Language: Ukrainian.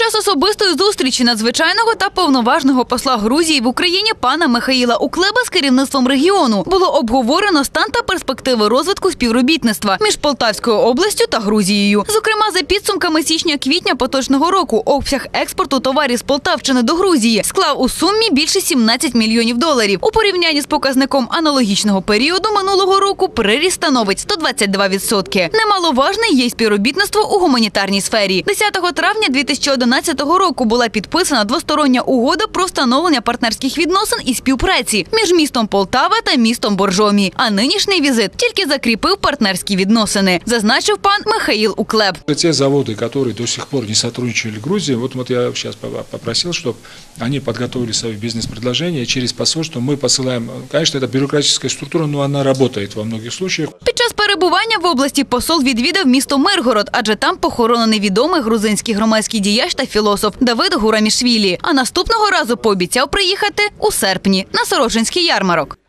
Час особистої зустрічі надзвичайного та повноважного посла Грузії в Україні пана Михаїла Уклеба з керівництвом регіону було обговорено стан та перспективи розвитку співробітництва між Полтавською областю та Грузією. Зокрема, за підсумками січня-квітня поточного року обсяг експорту товарів з Полтавщини до Грузії склав у сумі більше 17 мільйонів доларів. У порівнянні з показником аналогічного періоду минулого року приріст становить 122%. Немаловажне є співробітництво у гуманітарній сфері. 10 травня 2011 року була підписана двостороння угода про встановлення партнерських відносин і співпраці між містом Полтава та містом Боржомі. А нинішній візит тільки закріпив партнерські відносини, зазначив пан Михаїл Уклеб. Те заводы, которые до сих пор не сотрудничали в Грузии, вот, вот я сейчас попросил, чтобы они подготовили свои бизнес-предложения через посольство. Мы посылаем, конечно, это бюрократическая структура, но она работает во многих случаях. Під час перебування в області посол відвідав місто Миргород, адже там похоронений відомий грузинський громадський діяч та філософ Давид Гурамішвілі. А наступного разу пообіцяв приїхати у серпні на Сорочинський ярмарок.